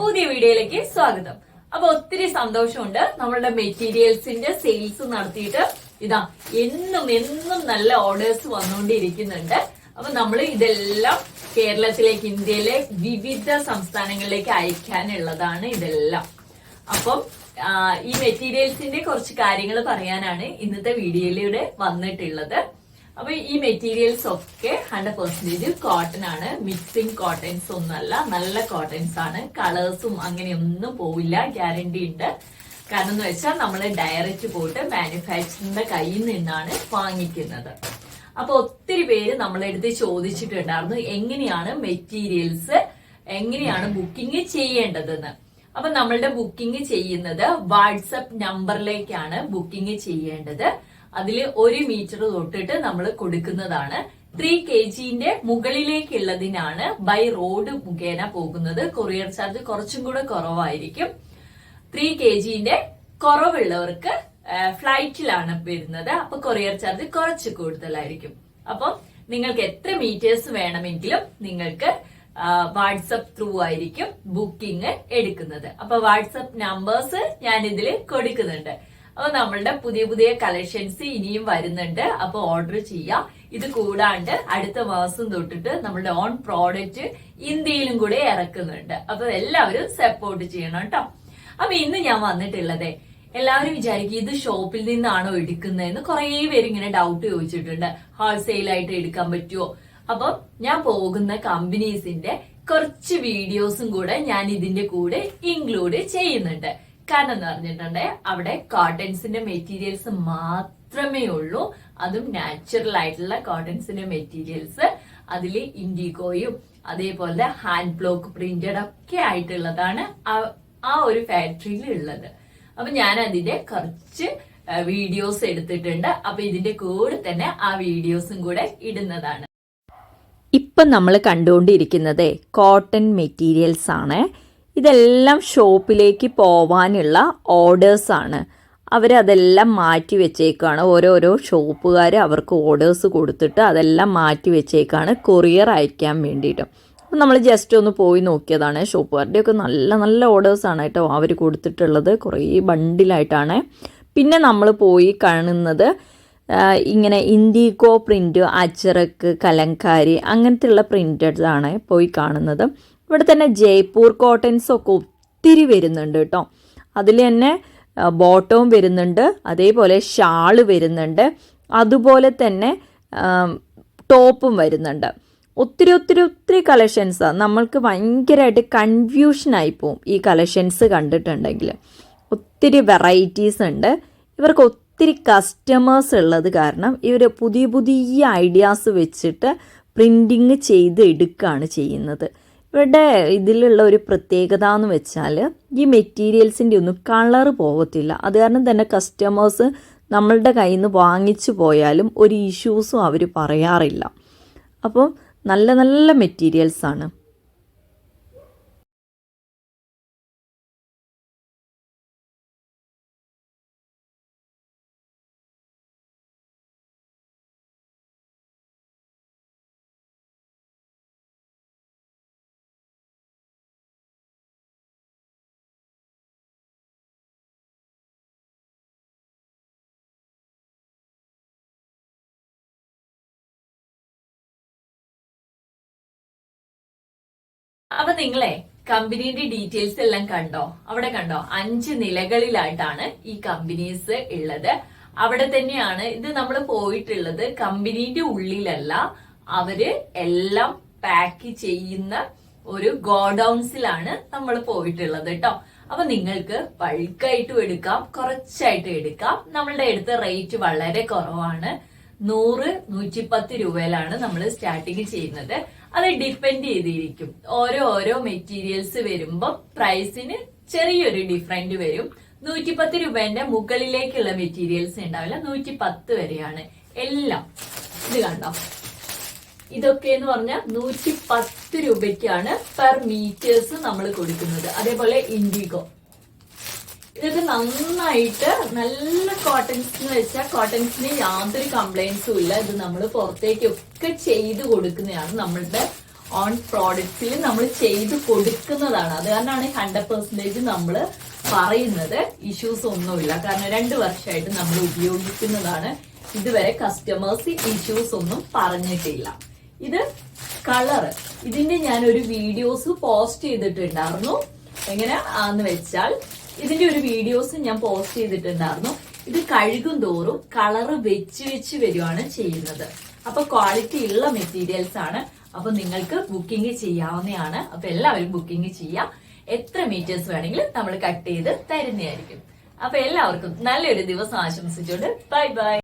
പുതിയ വീഡിയോയിലേക്ക് സ്വാഗതം. അപ്പൊ ഒത്തിരി സന്തോഷമുണ്ട്. നമ്മളുടെ മെറ്റീരിയൽസിന്റെ സെയിൽസ് നടത്തിയിട്ട് ഇതാ എന്നും എന്നും നല്ല ഓർഡേഴ്സ് വന്നുകൊണ്ടിരിക്കുന്നുണ്ട്. അപ്പൊ നമ്മൾ ഇതെല്ലാം കേരളത്തിലേക്ക് ഇന്ത്യയിലെ വിവിധ സംസ്ഥാനങ്ങളിലേക്ക് അയക്കാനുള്ളതാണ് ഇതെല്ലാം. അപ്പം ഈ മെറ്റീരിയൽസിന്റെ കുറച്ച് കാര്യങ്ങൾ പറയാനാണ് ഇന്നത്തെ വീഡിയോയിലൂടെ വന്നിട്ടുള്ളത്. അപ്പൊ ഈ മെറ്റീരിയൽസ് ഒക്കെ ഹൺഡ്രഡ് പെർസെന്റേജ് കോട്ടൺ ആണ്. മിക്സിംഗ് കോട്ടൺസ് ഒന്നല്ല നല്ല കോട്ടൺസ് ആണ്. കളേഴ്സും അങ്ങനെയൊന്നും പോവില്ല ഗ്യാരണ്ടി ഉണ്ട്. കാരണം എന്ന് വെച്ചാൽ നമ്മൾ ഡയറക്റ്റ് പോയിട്ട് മാനുഫാക്ചറിന്റെ കയ്യിൽ നിന്നാണ് വാങ്ങിക്കുന്നത്. അപ്പൊ ഒത്തിരി പേര് നമ്മളെടുത്ത് ചോദിച്ചിട്ടുണ്ടായിരുന്നു എങ്ങനെയാണ് മെറ്റീരിയൽസ് എങ്ങനെയാണ് ബുക്കിംഗ് ചെയ്യേണ്ടതെന്ന്. അപ്പൊ നമ്മളുടെ ബുക്കിംഗ് ചെയ്യുന്നത് വാട്സപ്പ് നമ്പറിലേക്കാണ് ബുക്കിംഗ് ചെയ്യേണ്ടത്. അതിൽ ഒരു മീറ്റർ തൊട്ടിട്ട് നമ്മൾ കൊടുക്കുന്നതാണ്. ത്രീ കെ ജിന്റെ മുകളിലേക്കുള്ളതിനാണ് ബൈ റോഡ് മുഖേന പോകുന്നത്. കൊറിയർ ചാർജ് കുറച്ചും കൂടെ കുറവായിരിക്കും. ത്രീ കെ ജിന്റെ കുറവുള്ളവർക്ക് ഫ്ലൈറ്റിലാണ് വരുന്നത്. അപ്പൊ കൊറിയർ ചാർജ് കുറച്ച് കൂടുതലായിരിക്കും. അപ്പം നിങ്ങൾക്ക് എത്ര മീറ്റേഴ്സ് വേണമെങ്കിലും നിങ്ങൾക്ക് വാട്സപ്പ് ത്രൂ ആയിരിക്കും ബുക്കിംഗ് എടുക്കുന്നത്. അപ്പൊ വാട്സപ്പ് നമ്പേഴ്സ് ഞാൻ ഇതിൽ കൊടുക്കുന്നുണ്ട്. അപ്പൊ നമ്മളുടെ പുതിയ പുതിയ കളക്ഷൻസ് ഇനിയും വരുന്നുണ്ട്. അപ്പൊ ഓർഡർ ചെയ്യാം. ഇത് കൂടാണ്ട് അടുത്ത മാസം തൊട്ടിട്ട് നമ്മുടെ ഓൺ പ്രോഡക്റ്റ് ഇന്ത്യയിലും കൂടെ ഇറക്കുന്നുണ്ട്. അപ്പൊ എല്ലാവരും സപ്പോർട്ട് ചെയ്യണം കേട്ടോ. അപ്പൊ ഇന്ന് ഞാൻ വന്നിട്ടുള്ളത് എല്ലാവരും വിചാരിക്കും ഇത് ഷോപ്പിൽ നിന്നാണോ എടുക്കുന്നതെന്ന് കുറെ പേര് ഇങ്ങനെ ഡൗട്ട് ചോദിച്ചിട്ടുണ്ട്. ഹോൾസെയിൽ ആയിട്ട് എടുക്കാൻ പറ്റുമോ അപ്പം ഞാൻ പോകുന്ന കമ്പനീസിന്റെ കുറച്ച് വീഡിയോസും കൂടെ ഞാൻ ഇതിന്റെ കൂടെ ഇൻക്ലൂഡ് ചെയ്യുന്നുണ്ട്. കാരണം എന്ന് പറഞ്ഞിട്ടുണ്ടെ അവിടെ കോട്ടൺസിന്റെ മെറ്റീരിയൽസ് മാത്രമേ ഉള്ളൂ. അതും നാച്ചുറൽ ആയിട്ടുള്ള കോട്ടൺസിന്റെ മെറ്റീരിയൽസ് അതിൽ ഇൻഡിഗോയും അതേപോലെ ഹാൻഡ് ബ്ലോക്ക് പ്രിന്റഡ് ഒക്കെ ആയിട്ടുള്ളതാണ് ആ ഒരു ഫാക്ടറിയിൽ ഉള്ളത്. അപ്പൊ ഞാൻ അതിന്റെ കുറച്ച് വീഡിയോസ് എടുത്തിട്ടുണ്ട്. അപ്പൊ ഇതിന്റെ കൂടെ തന്നെ ആ വീഡിയോസും കൂടെ ഇടുന്നതാണ്. ഇപ്പൊ നമ്മൾ കണ്ടുകൊണ്ടിരിക്കുന്നത് കോട്ടൺ മെറ്റീരിയൽസ് ആണ്. ഇതെല്ലാം ഷോപ്പിലേക്ക് പോവാനുള്ള ഓർഡേഴ്സ് ആണ്. അവരതെല്ലാം മാറ്റി വെച്ചേക്കാണ്. ഓരോരോ ഷോപ്പുകാർ അവർക്ക് ഓർഡേഴ്സ് കൊടുത്തിട്ട് അതെല്ലാം മാറ്റി വെച്ചേക്കാണ് കൊറിയർ അയക്കാൻ വേണ്ടിയിട്ട്. അപ്പം നമ്മൾ ജസ്റ്റ് ഒന്ന് പോയി നോക്കിയതാണ് ഷോപ്പുകാരുടെയൊക്കെ നല്ല നല്ല ഓർഡേഴ്സാണ് കേട്ടോ അവർ കൊടുത്തിട്ടുള്ളത്. കുറേ ബണ്ടിലായിട്ടാണ് പിന്നെ നമ്മൾ പോയി കാണുന്നത് ഇങ്ങനെ ഇൻഡിഗോ പ്രിന്റ് അച്ചറക്ക് കലങ്കാരി അങ്ങനത്തെയുള്ള പ്രിന്റഡ് ആണ് പോയി കാണുന്നത്. ഇവിടെ തന്നെ ജയ്പൂർ കോട്ടൺസ് ഒക്കെ ഒത്തിരി വരുന്നുണ്ട് കേട്ടോ. അതിൽ തന്നെ ബോട്ടവും വരുന്നുണ്ട് അതേപോലെ ഷാൾ വരുന്നുണ്ട് അതുപോലെ തന്നെ ടോപ്പും വരുന്നുണ്ട്. ഒത്തിരി ഒത്തിരി ഒത്തിരി കളക്ഷൻസ്. നമ്മൾക്ക് ഭയങ്കരമായിട്ട് കൺഫ്യൂഷനായി പോവും ഈ കളക്ഷൻസ് കണ്ടിട്ടുണ്ടെങ്കിൽ. ഒത്തിരി വെറൈറ്റീസ് ഉണ്ട്. ഇവർക്ക് ഒത്തിരി കസ്റ്റമേഴ്സ് ഉള്ളത് കാരണം ഇവർ പുതിയ പുതിയ ഐഡിയാസ് വെച്ചിട്ട് പ്രിന്റിങ് ചെയ്ത് എടുക്കുകയാണ് ചെയ്യുന്നത്. ഇവരുടെ ഇതിലുള്ള ഒരു പ്രത്യേകത എന്ന് വെച്ചാൽ ഈ മെറ്റീരിയൽസിന്റെ ഒന്നും കളർ പോകത്തില്ല. അത് കാരണം തന്നെ കസ്റ്റമേഴ്സ് നമ്മളുടെ കയ്യിൽ നിന്ന് വാങ്ങിച്ചു പോയാലും ഒരു ഇഷ്യൂസും അവർ പറയാറില്ല. അപ്പം നല്ല നല്ല മെറ്റീരിയൽസ് അപ്പൊ നിങ്ങളെ കമ്പനിയുടെ ഡീറ്റെയിൽസ് എല്ലാം കണ്ടോ? അവിടെ കണ്ടോ? അഞ്ച് നിലകളിലായിട്ടാണ് ഈ കമ്പനീസ് ഉള്ളത്. അവിടെ തന്നെയാണ് ഇത് നമ്മൾ പോയിട്ടുള്ളത്. കമ്പനീന്റെ ഉള്ളിലല്ല അവർ എല്ലാം പാക്ക് ചെയ്യുന്ന ഒരു ഗോഡൌൺസിലാണ് നമ്മൾ പോയിട്ടുള്ളത് കേട്ടോ അപ്പൊ നിങ്ങൾക്ക് ബൾക്കായിട്ടും എടുക്കാം കുറച്ചായിട്ടും എടുക്കാം. നമ്മളുടെ അടുത്ത് റേറ്റ് വളരെ കുറവാണ്. നൂറ് നൂറ്റിപ്പത്ത് രൂപയിലാണ് നമ്മൾ സ്റ്റാർട്ടിങ് ചെയ്യുന്നത്. അത് ഡിപ്പെൻഡ് ചെയ്തിരിക്കും. ഓരോ ഓരോ മെറ്റീരിയൽസ് വരുമ്പോൾ പ്രൈസിന് ചെറിയൊരു ഡിഫറന്റ് വരും. നൂറ്റിപ്പത്ത് രൂപേന്റെ മുകളിലേക്കുള്ള മെറ്റീരിയൽസ് ഉണ്ടാവില്ല. നൂറ്റി പത്ത് വരെയാണ് എല്ലാം. ഇത് കണ്ടോ? ഇതൊക്കെ എന്ന് പറഞ്ഞാൽ നൂറ്റി പത്ത് രൂപയ്ക്കാണ് പെർ മീറ്റേഴ്സ് നമ്മൾ കൊടുക്കുന്നത്. അതേപോലെ ഇൻഡിഗോ ഇതൊക്കെ നന്നായിട്ട് നല്ല കോട്ടൺസ് വെച്ചാൽ കോട്ടൺസിന് യാതൊരു കംപ്ലൈൻസും ഇല്ല. ഇത് നമ്മൾ പുറത്തേക്കൊക്കെ ചെയ്ത് കൊടുക്കുന്നതാണ് നമ്മളുടെ ഓൺ പ്രോഡക്റ്റിൽ നമ്മൾ ചെയ്ത് കൊടുക്കുന്നതാണ്. അത് കാരണമാണ് ഹൺഡ്രഡ് പെർസെന്റേജ് നമ്മൾ പറയുന്നത്. ഇഷ്യൂസ് ഒന്നുമില്ല കാരണം രണ്ട് വർഷമായിട്ട് നമ്മൾ ഉപയോഗിക്കുന്നതാണ്. ഇതുവരെ കസ്റ്റമേഴ്സ് ഇഷ്യൂസ് ഒന്നും പറഞ്ഞിട്ടില്ല. ഇത് കളറ് ഇതിന്റെ ഞാൻ ഒരു വീഡിയോസ് പോസ്റ്റ് ചെയ്തിട്ടുണ്ടായിരുന്നു. എങ്ങനെ ആന്ന് വെച്ചാൽ ഇതിന്റെ ഒരു വീഡിയോസ് ഞാൻ പോസ്റ്റ് ചെയ്തിട്ടുണ്ടായിരുന്നു. ഇത് കഴുകും തോറും കളറ് വെച്ച് വെച്ച് വരുവാണ് ചെയ്യുന്നത്. അപ്പൊ ക്വാളിറ്റി ഉള്ള മെറ്റീരിയൽസ് ആണ്. അപ്പൊ നിങ്ങൾക്ക് ബുക്കിംഗ് ചെയ്യാവുന്നതാണ്. അപ്പൊ എല്ലാവരും ബുക്കിംഗ് ചെയ്യാം. എത്ര മീറ്റേഴ്സ് വേണമെങ്കിലും നമ്മൾ കട്ട് ചെയ്ത് തരുന്നതായിരിക്കും. അപ്പൊ എല്ലാവർക്കും നല്ലൊരു ദിവസം ആശംസിച്ചുകൊണ്ട് ബൈ ബൈ